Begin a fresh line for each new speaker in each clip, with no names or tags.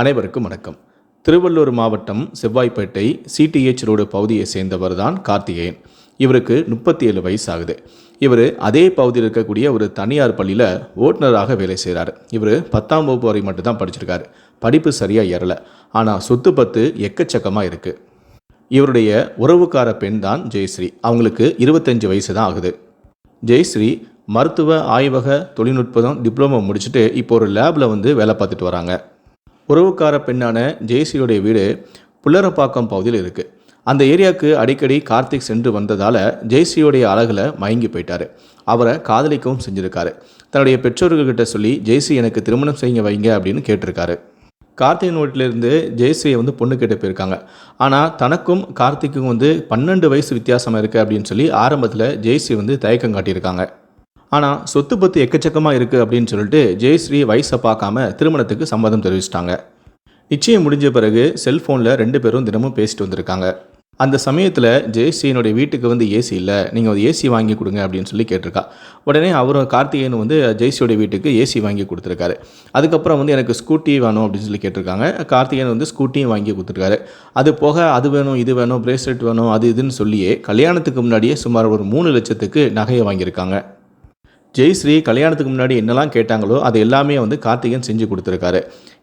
அனைவருக்கும் வணக்கம். திருவள்ளூர் மாவட்டம் செவ்வாய்ப்பேட்டை சிடிஹெச் ரோடு பகுதியை சேர்ந்தவர் தான் கார்த்திகேயன். இவருக்கு முப்பத்தி ஏழு வயசு ஆகுது இவர் அதே பகுதியில் இருக்கக்கூடிய ஒரு தனியார் பள்ளியில் ஓட்டுநராக வேலை செய்கிறார் இவர் பத்தாம் வகுப்பு வரை மட்டும்தான் படிச்சிருக்காரு. படிப்பு சரியாக ஏறலை. ஆனால் சொத்து பத்து எக்கச்சக்கமாக இருக்குது இவருடைய உறவுக்கார பெண் தான் ஜெயஸ்ரீ. அவங்களுக்கு இருபத்தஞ்சி வயசு தான் ஆகுது. ஜெயஸ்ரீ மருத்துவ ஆய்வக தொழில்நுட்பம் டிப்ளமோ முடிச்சுட்டு இப்போ ஒரு லேபில் வந்து வேலை பார்த்துட்டு வராங்க. உறவுக்கார பெண்ணான ஜெயஸ்ரீயுடைய வீடு புல்லரப்பாக்கம் பகுதியில் இருக்குது அந்த ஏரியாவுக்கு அடிக்கடி கார்த்திக் சென்று வந்ததால் ஜெயஸ்ரீயுடைய அழகில் மயங்கி போயிட்டாரு. அவரை காதலிக்கவும் செஞ்சுருக்காரு. தன்னுடைய பெற்றோர்கள்கிட்ட சொல்லி ஜெயஸ்ரீ எனக்கு திருமணம் செய்ய வைங்க அப்படின்னு கேட்டிருக்காரு. கார்த்திகன் வீட்டிலேருந்து ஜெயஸ்ரீயை வந்து பொண்ணு கேட்டு போயிருக்காங்க. ஆனால் தனக்கும் கார்த்திக்கும் வந்து பன்னெண்டு வயசு வித்தியாசமாக இருக்குது அப்படின்னு சொல்லி ஆரம்பத்தில் ஜெயஸ்ரீ வந்து தயக்கம் காட்டியிருக்காங்க. ஆனால் சொத்து பத்து எக்கச்சக்கமாக இருக்குது அப்படின்னு சொல்லிட்டு ஜெயஸ்ரீ வயசை பார்க்காம திருமணத்துக்கு சம்மதம் தெரிவிச்சிட்டாங்க. நிச்சயம் முடிஞ்ச பிறகு செல்ஃபோனில் ரெண்டு பேரும் தினமும் பேசிட்டு வந்திருக்காங்க. அந்த சமயத்தில் ஜெயஸ்ரீனுடைய வீட்டுக்கு வந்து ஏசி இல்லை நீங்கள் வந்து ஏசி வாங்கி கொடுங்க அப்படின்னு சொல்லி கேட்டிருக்கா. உடனே அவரும் கார்த்திகேயன் வந்து ஜெயஸ்ரீயோட வீட்டுக்கு ஏசி வாங்கி கொடுத்துருக்காரு. அதுக்கப்புறம் வந்து எனக்கு ஸ்கூட்டி வேணும் அப்படின்னு சொல்லி கேட்டிருக்காங்க. கார்த்திகேயன் வந்து ஸ்கூட்டியும் வாங்கி கொடுத்துருக்காரு. அது போக அது வேணும் இது வேணும் பிரேஸ்லெட் வேணும் அது இதுன்னு சொல்லியே கல்யாணத்துக்கு முன்னாடியே சுமார் ஒரு மூணு லட்சத்துக்கு நகையை வாங்கியிருக்காங்க. ஜெய்ஸ்ரீ கல்யாணத்துக்கு முன்னாடி என்னெல்லாம் கேட்டாங்களோ அது எல்லாமே வந்து கார்த்திகன் செஞ்சு கொடுத்துருக்காரு.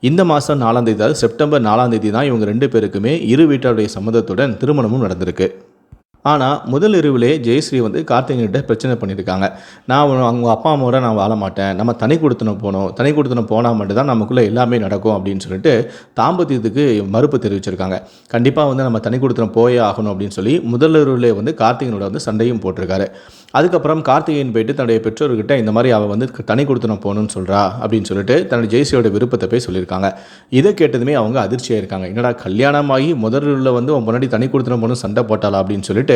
இந்த மாதம் நாலாம் தேதி அதாவது செப்டம்பர் நாலாம் தேதி தான் இவங்க ரெண்டு பேருக்குமே இரு வீட்டாருடைய சம்மதத்துடன் திருமணமும் நடந்திருக்கு. ஆனால் முதல் இரவிலே ஜெயஸ்ரீ வந்து கார்த்திகேயன்கிட்ட பிரச்சனை பண்ணியிருக்காங்க நான் அவங்க அப்பா அம்மாவோட நான் வாழ மாட்டேன். நம்ம தனி கொடுத்தனம் போகணும் தனி கொடுத்தனம் போனால் மட்டும்தான் நமக்குள்ளே எல்லாமே நடக்கும் அப்படின்னு சொல்லிட்டு தாம்பத்தியத்துக்கு மறுப்பு தெரிவிச்சிருக்காங்க. கண்டிப்பாக வந்து நம்ம தனி கொடுத்தனம் போயே ஆகணும் அப்படின்னு சொல்லி முதல் இரவிலே வந்து கார்த்திகனோட வந்து சண்டையும் போட்டிருக்காரு. அதுக்கப்புறம் கார்த்திகேயன் போயிட்டு தன்னுடைய பெற்றோர்கிட்ட இந்த மாதிரி அவள் வந்து தனி கொடுத்தனம் போகணும்னு சொல்கிறா அப்படின்னு சொல்லிட்டு தன்னுடைய ஜெயஸ்ரீயோட விருப்பத்தை போய் சொல்லியிருக்காங்க. இதை கேட்டதுமே அவங்க அதிர்ச்சியாக இருக்காங்க. என்னடா கல்யாணமாகி முதல்ல வந்து உன் முன்னாடி தனி கொடுத்தனம் போகணும் சண்டை போட்டாளா அப்படின்னு சொல்லிட்டு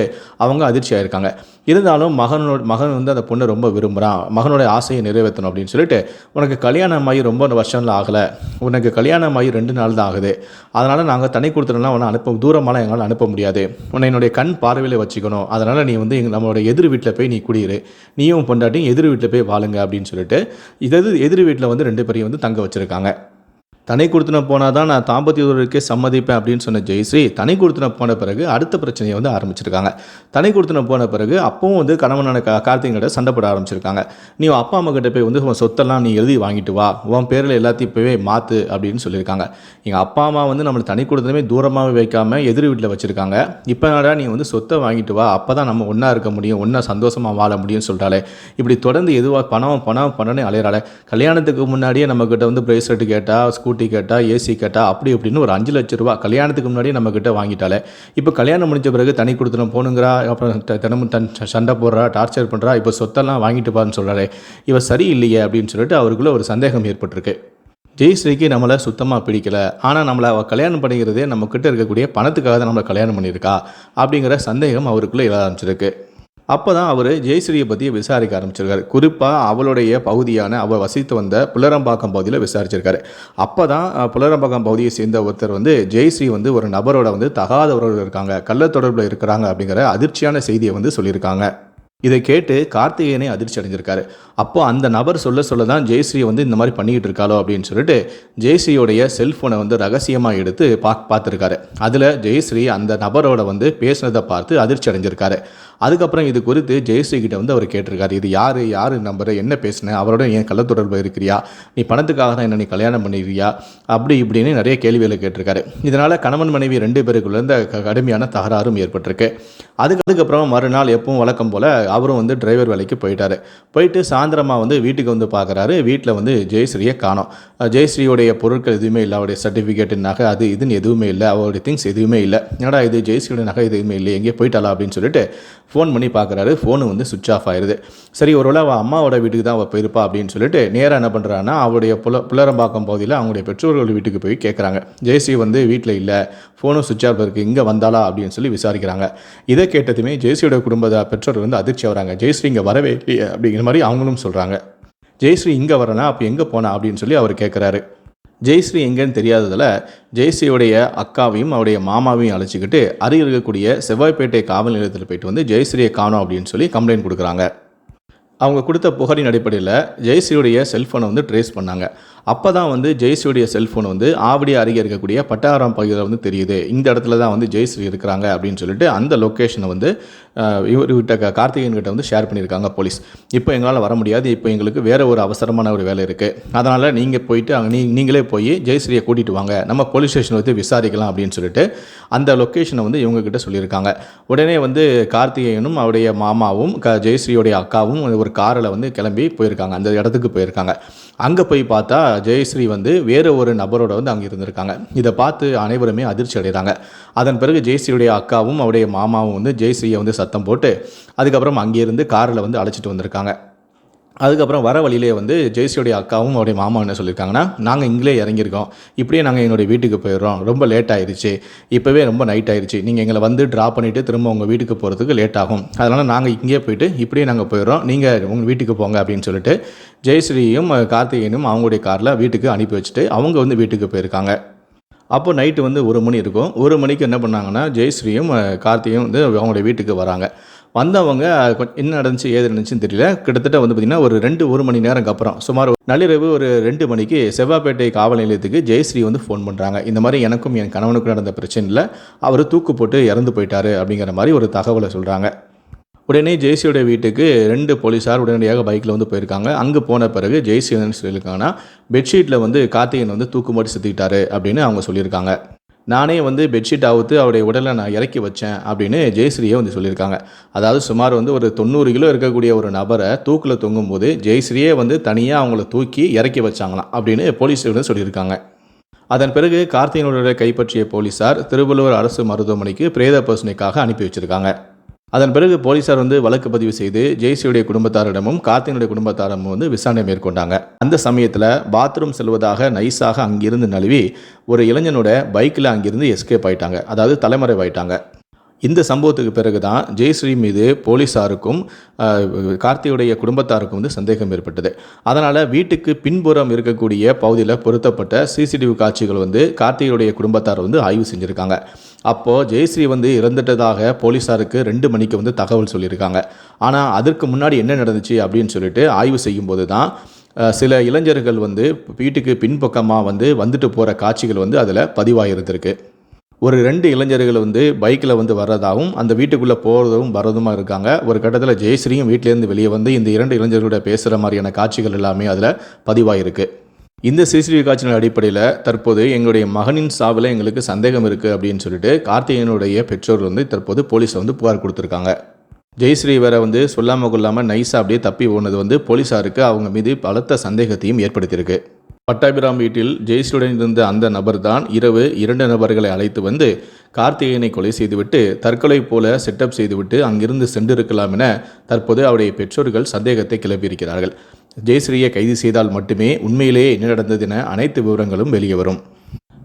அவங்க அதிர்ச்சி ஆயிருக்காங்க. இருந்தாலும் மகனோட மகன் வந்து அந்த பொண்ணை ரொம்ப விரும்புகிறான் மகனோட ஆசையை நிறைவேற்றணும் அப்படின்னு சொல்லிட்டு உனக்கு கல்யாணம் ஆகி ரொம்ப வருஷம்லாம் ஆகலை. உனக்கு கல்யாணம் ஆகி ரெண்டு நாள் தான் ஆகுது. அதனால் நாங்கள் தனி கொடுத்தனம்லாம் உன்னை அனுப்ப தூரமாலாம் எங்களால் அனுப்ப முடியாது. உன்னை என்னுடைய கண் பார்வையில் வச்சுக்கணும். அதனால் நீ வந்து எங்கள் நம்மளோட எதிர் வீட்டில் போய் நீ குடியிரு. நீயும் பொண்டாட்டியும் எதிர் வீட்டில் போய் வாழுங்க அப்படின்னு சொல்லிட்டு இதது எதிர் வீட்டில் வந்து ரெண்டு பேரையும் வந்து தங்க வச்சுருக்காங்க. தனி கொடுத்துன போனால் தான் நான் தாம்பத்தியத்திற்கே சம்மதிப்பேன் அப்படின்னு சொன்ன ஜெயஸ்ரீ தனி கொடுத்துன போன பிறகு அடுத்த பிரச்சனையை வந்து ஆரம்பிச்சிருக்காங்க. தனி கொடுத்துன போன பிறகு அப்பவும் வந்து கணவனான கா கார்த்திகிட்ட சண்டைப்பட ஆரம்பிச்சிருக்காங்க. நீ அப்பா அம்மா கிட்ட போய் வந்து உன் சொத்தெல்லாம் நீ எழுதி வாங்கிட்டு வா உன் பேரில் எல்லாத்தையும் போய் மாற்று அப்படின்னு சொல்லியிருக்காங்க. எங்கள் அப்பா அம்மா வந்து நம்மளை தனி கொடுத்தனமே தூரமாகவே வைக்காமல் எதிர் வீட்டில் வச்சுருக்காங்க. இப்போ என்னடா நீ வந்து சொத்தை வாங்கிட்டு வா அப்போ தான் நம்ம ஒன்றா இருக்க முடியும் ஒன்றா சந்தோஷமாக வாழ முடியும்னு சொல்கிறாளே இப்படி தொடர்ந்து எதுவாக பணம் பணம் பணம்னு அலையிறாளே. கல்யாணத்துக்கு முன்னாடியே நம்மக்கிட்ட வந்து பிரேஸ்லெட் கேட்டால் ஸ்கூட்டி கேட்டால் ஏசி கேட்டால் அப்படி இப்படின்னு ஒரு அஞ்சு லட்ச ரூபா கல்யாணத்துக்கு முன்னாடி நம்மக்கிட்ட வாங்கிட்டாலே இப்போ கல்யாணம் முடிஞ்ச பிறகு தனி கொடுத்துடும் போகணுங்கிறா அப்புறம் தினமும் தன் ச- சண்டை போடுறா டார்ச்சர் பண்ணுறா இப்போ சொத்தெல்லாம் வாங்கிட்டு பாருன்னு சொல்கிறாரு இவ சரியில்லையே அப்படின்னு சொல்லிட்டு அவருக்குள்ளே ஒரு சந்தேகம் ஏற்பட்டிருக்கு. ஜெயஸ்ரீக்கு நம்மளை சுத்தமாக பிடிக்கல ஆனால் நம்மளை அவள் கல்யாணம் பண்ணிக்கிறதே நம்மக்கிட்ட இருக்கக்கூடிய பணத்துக்காக தான் நம்மளை கல்யாணம் பண்ணியிருக்கா அப்படிங்கிற சந்தேகம் அவருக்குள்ளே எழ ஆரம்பிச்சிருக்கு. அப்போ தான் அவர் ஜெயஸ்ரீயை பற்றி விசாரிக்க ஆரம்பிச்சிருக்காரு. குறிப்பாக அவளுடைய பகுதியான அவர் வசித்து வந்த புலரம்பாக்கம் பகுதியில் விசாரிச்சிருக்காரு. அப்போ தான் புலரம்பாக்கம் பகுதியை சேர்ந்த ஒருத்தர் வந்து ஜெயஸ்ரீ வந்து ஒரு நபரோட வந்து தகாதவர்கள் இருக்காங்க கள்ள தொடர்பில் இருக்கிறாங்க அப்படிங்கிற அதிர்ச்சியான செய்தியை வந்து சொல்லியிருக்காங்க. இதை கேட்டு கார்த்திகேயனே அதிர்ச்சி அடைஞ்சிருக்காரு. அப்போ அந்த நபர் சொல்ல சொல்ல தான் ஜெயஸ்ரீ வந்து இந்த மாதிரி பண்ணிக்கிட்டு இருக்காளோ அப்படின்னு சொல்லிட்டு ஜெயஸ்ரீயோடைய செல்ஃபோனை வந்து ரகசியமாக எடுத்து பா பார்த்துருக்காரு. அதில் ஜெயஸ்ரீ அந்த நபரோட வந்து பேசுனதை பார்த்து அதிர்ச்சி அடைஞ்சிருக்காரு. அதுக்கப்புறம் இது குறித்து ஜெயஸ்ரீ கிட்ட வந்து அவர் கேட்டிருக்காரு. இது யார் யார் நம்பர் என்ன பேசுன அவரோட ஏன் கள்ள தொடர்பு இருக்கிறியா நீ பணத்துக்காக தான் என்ன நீ கல்யாணம் பண்ணிருக்கியா அப்படி இப்படின்னு நிறைய கேள்விகளை கேட்டிருக்காரு. இதனால் கணவன் மனைவி ரெண்டு பேருக்குள்ள க- கடுமையான தகராறும் ஏற்பட்டிருக்கு. அதுக்கு அதுக்கப்புறம் மறுநாள் எப்பவும் வழக்கம் போல் அவரும் வந்து டிரைவர் வேலைக்கு போயிட்டாரு. போயிட்டு சாயந்தரமாக வந்து வீட்டுக்கு வந்து பார்க்குறாரு வீட்டில் வந்து ஜெயஸ்ரீயை காணோம். ஜெயஸ்ரீயோடைய பொருட்கள் எதுவுமே இல்லை அவருடைய சர்டிஃபிகேட் நகை அது இதுன்னு எதுவுமே இல்லை அவருடைய திங்ஸ் எதுவுமே இல்லை. என்னடா இது ஜெயஸ்ரீயோட நகை எதுவுமே இல்லை எங்கேயோ போயிட்டாளா அப்படின்னு சொல்லிட்டு ஃபோன் பண்ணி பார்க்குறாரு. ஃபோனு வந்து சுவிச் ஆஃப் ஆயிடுது சரி ஒருவேளை அவள் அம்மாவோட வீட்டுக்கு தான் அவள் போயிருப்பா அப்படின்னு சொல்லிட்டு நேராக என்ன பண்ணுறான்னா அவருடைய புல புலரம்பாக்கம் பகுதியில் அவங்களுடைய பெற்றோர்கள் வீட்டுக்கு போய் கேட்குறாங்க ஜெயஸ்ரீ வந்து வீட்டில் இல்லை ஃபோனும் சுவிட்ச் ஆஃப் இருக்குது இங்கே வந்தாளா அப்படின்னு சொல்லி விசாரிக்கிறாங்க. இதை கேட்டதுமே ஜெயஸ்ரீயோட குடும்ப பெற்றோர்கள் வந்து அதிர்ச்சி வராங்க ஜெயஸ்ரீ இங்கே வரவே இல்லையே அப்படிங்கிற மாதிரி அவங்களும் சொல்கிறாங்க ஜெயஸ்ரீ இங்கே வரனா அப்போ எங்கே போனா அப்படின்னு சொல்லி அவர் கேட்குறாரு ஜெயஸ்ரீ எங்கேன்னு தெரியாததில் ஜெயஸ்ரீயுடைய அக்காவையும் அவருடைய மாமாவையும் அழைச்சிக்கிட்டு அருகில் இருக்கக்கூடிய செவ்வாய்ப்பேட்டை காவல் நிலையத்தில் போயிட்டு வந்து ஜெயஸ்ரீயை காணும் அப்படின்னு சொல்லி கம்ப்ளைண்ட் கொடுக்குறாங்க. அவங்க கொடுத்த புகாரின் அடிப்படையில் ஜெயஸ்ரீயுடைய செல்ஃபோனை வந்து ட்ரேஸ் பண்ணாங்க. அப்போ தான் வந்து ஜெயஸ்ரீயுடைய செல்ஃபோன் வந்து ஆவடி அருகே இருக்கக்கூடிய பட்டாரம் பகுதியில் வந்து தெரியுது. இந்த இடத்துல தான் வந்து ஜெய்ஸ்ரீ இருக்கிறாங்க அப்படின்னு சொல்லிட்டு அந்த லொக்கேஷனை வந்து இவர்கிட்ட கார்த்திகேயன் கிட்ட வந்து ஷேர் பண்ணியிருக்காங்க போலீஸ் இப்போ எங்களால் வர முடியாது. இப்போ எங்களுக்கு வேறு ஒரு அவசரமான ஒரு வேலை இருக்குது அதனால் நீங்கள் போயிட்டு அங்கே நீ நீங்களே போய் ஜெய்ஸ்ரீயை கூட்டிகிட்டு வாங்க. நம்ம போலீஸ் ஸ்டேஷன் வந்து விசாரிக்கலாம் அப்படின்னு சொல்லிட்டு அந்த லொக்கேஷனை வந்து இவங்கக்கிட்ட சொல்லியிருக்காங்க. உடனே வந்து கார்த்திகேயனும் அவருடைய மாமாவும் க ஜெயஸ்ரீயோடைய அக்காவும் ஒரு காரில் வந்து கிளம்பி போயிருக்காங்க. அந்த இடத்துக்கு போயிருக்காங்க. அங்கே போய் பார்த்தா ஜெயஸ்ரீ வந்து வேறு ஒரு நபரோட வந்து அங்கே இருந்திருக்காங்க. இதை பார்த்து அனைவருமே அதிர்ச்சி அடைகிறாங்க அதன் பிறகு ஜெயஸ்ரீயுடைய அக்காவும் அவருடைய மாமாவும் வந்து ஜெயஸ்ரீயை வந்து சத்தம் போட்டு அதுக்கப்புறம் அங்கேருந்து காரில் வந்து அழைச்சிட்டு வந்திருக்காங்க. அதுக்கப்புறம் வர வழியிலே வந்து ஜெயஸ்ரீயுடைய அக்காவும் அவருடைய மாமா என்ன சொல்லியிருக்காங்கன்னா நாங்கள் இங்கிலே இறங்கியிருக்கோம். இப்படியே நாங்கள் என்னுடைய வீட்டுக்கு போயிடுறோம். ரொம்ப லேட் ஆயிடுச்சு இப்போவே ரொம்ப நைட் ஆயிடுச்சு நீங்கள் எங்களை வந்து ட்ராப் பண்ணிவிட்டு திரும்ப உங்கள் வீட்டுக்கு போகிறதுக்கு லேட் ஆகும். அதனால் நாங்கள் இங்கேயே போயிட்டு இப்படியே நாங்கள் போயிடுறோம். நீங்கள் உங்கள் வீட்டுக்கு போங்க அப்படின்னு சொல்லிட்டு ஜெயஸ்ரீயும் கார்த்திகேயனும் அவங்களுடைய காரில் வீட்டுக்கு அனுப்பி வச்சுட்டு அவங்க வந்து வீட்டுக்கு போயிருக்காங்க. அப்போ நைட்டு வந்து ஒரு மணி இருக்கும். ஒரு மணிக்கு என்ன பண்ணாங்கன்னா ஜெயஸ்ரீயும் அஹ், கார்த்தியும் வந்து அவங்களுடைய வீட்டுக்கு வராங்க. வந்தவங்க என்ன நடந்துச்சு ஏது நடந்துச்சுன்னு தெரியல. கிட்டத்தட்ட வந்து பார்த்திங்கன்னா ஒரு ரெண்டு ஒரு மணி நேரம் அப்புறம் சுமார் நள்ளிரவு ஒரு ரெண்டு மணிக்கு செவ்வாப்பேட்டை காவல் நிலையத்துக்கு ஜெயஸ்ரீ வந்து ஃபோன் பண்ணுறாங்க இந்த மாதிரி எனக்கும் என் கணவனுக்கும் நடந்த பிரச்சனையில் அவர் தூக்கு போட்டு இறந்து போயிட்டாரு அப்படிங்கிற மாதிரி ஒரு தகவலை சொல்கிறாங்க உடனே ஜெய்சியோட வீட்டுக்கு ரெண்டு போலீஸார் உடனடியாக பைக்கில் வந்து போயிருக்காங்க. அங்கே போன பிறகு ஜெய்சி என்னன்னு சொல்லியிருக்காங்கன்னா பெட்ஷீட்டில் வந்து கார்த்திகன் வந்து தூக்கு மாட்டி செத்துக்கிட்டாரு அப்படின்னு அவங்க சொல்லியிருக்காங்க. நானே வந்து பெட்ஷீட் அவுத்து அவருடைய உடலை நான் இறக்கி வச்சேன் அப்படின்னு ஜெயஸ்ரீயே வந்து சொல்லியிருக்காங்க. அதாவது சுமார் வந்து ஒரு தொண்ணூறு கிலோ இருக்கக்கூடிய ஒரு நபரை தூக்கில் தொங்கும்போது ஜெயஸ்ரீயே வந்து தனியாக அவங்கள தூக்கி இறக்கி வச்சாங்களாம் அப்படின்னு போலீஸ் வந்து சொல்லியிருக்காங்க. அதன் பிறகு கார்த்திகனுடைய கைப்பற்றிய போலீசார் திருவள்ளுவர் அரசு மருத்துவமனைக்கு பிரேத பர்சனைக்காக அனுப்பி வச்சுருக்காங்க. அதன் பிறகு போலீசார் வந்து வழக்கு பதிவு செய்து ஜெய்சியுடைய குடும்பத்தாரிடமும் கார்த்திகனுடைய குடும்பத்தாரிடமும் வந்து விசாரணை மேற்கொண்டாங்க. அந்த சமயத்தில் பாத்ரூம் செல்வதாக நைஸாக அங்கிருந்து நழுவி ஒரு இளைஞனோட பைக்கில் அங்கிருந்து எஸ்கேப் ஆயிட்டாங்க. அதாவது தலைமறைவாயிட்டாங்க. இந்த சம்பவத்துக்கு பிறகு தான் ஜெயஸ்ரீ மீது போலீஸாருக்கும் கார்த்தியுடைய குடும்பத்தாருக்கும் வந்து சந்தேகம் ஏற்பட்டது. அதனால் வீட்டுக்கு பின்புறம் இருக்கக்கூடிய பகுதியில் பொருத்தப்பட்ட சிசிடிவி காட்சிகள் வந்து கார்த்தியுடைய குடும்பத்தார் வந்து ஆய்வு செஞ்சுருக்காங்க. அப்போது ஜெயஸ்ரீ வந்து இறந்துட்டதாக போலீஸாருக்கு ரெண்டு மணிக்கு வந்து தகவல் சொல்லியிருக்காங்க. ஆனால் அதற்கு முன்னாடி என்ன நடந்துச்சு அப்படின்னு சொல்லிட்டு ஆய்வு செய்யும்போது தான் சில இளைஞர்கள் வந்து வீட்டுக்கு பின்பக்கமாக வந்து வந்துட்டு போகிற காட்சிகள் வந்து அதில் பதிவாகிருந்திருக்கு ஒரு ரெண்டு இளைஞர்கள் வந்து பைக்கில் வந்து வர்றதாகவும் அந்த வீட்டுக்குள்ளே போகிறதும் வரதுமா இருக்காங்க. ஒரு கட்டத்தில் ஜெயஸ்ரீயும் வீட்டிலேருந்து வெளியே வந்து இந்த இரண்டு இளைஞர்களோட பேசுகிற மாதிரியான காட்சிகள் எல்லாமே அதில் பதிவாயிருக்கு. இந்த சிசிடிவி காட்சியின் அடிப்படையில் தற்போது எங்களுடைய மகனின் சாவில் எங்களுக்கு சந்தேகம் இருக்குது அப்படின்னு சொல்லிட்டு கார்த்திகேயனுடைய பெற்றோர் வந்து தற்போது போலீஸை வந்து புகார் கொடுத்துருக்காங்க. ஜெயஸ்ரீ வேற வந்து சொல்லாமல் கொள்ளாமல் நைஸாக அப்படியே தப்பி போனது வந்து போலீஸாருக்கு அவங்க மீது பலத்த சந்தேகத்தையும் ஏற்படுத்தியிருக்கு. பட்டாபிராம் வீட்டில் ஜெயஸ்ரீயுடன் இருந்த அந்த நபர் தான் இரவு இரண்டு நபர்களை அழைத்து வந்து கார்த்திகேயனை கொலை செய்துவிட்டு தற்கொலை போல செட்டப் செய்துவிட்டு அங்கிருந்து சென்றிருக்கலாம் என தற்போது அவருடைய பெற்றோர்கள் சந்தேகத்தை கிளப்பியிருக்கிறார்கள். ஜெயஸ்ரீயை கைது செய்தால் மட்டுமே உண்மையிலேயே என்ன நடந்தது என அனைத்து விவரங்களும் வெளியே வரும்.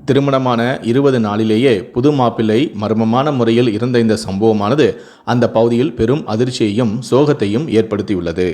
திருமணமான இருபது நாளிலேயே புது மாப்பிள்ளை மர்மமான முறையில் இருந்த இந்த சம்பவமானது அந்த பகுதியில் பெரும் அதிர்ச்சியையும் சோகத்தையும் ஏற்படுத்தியுள்ளது.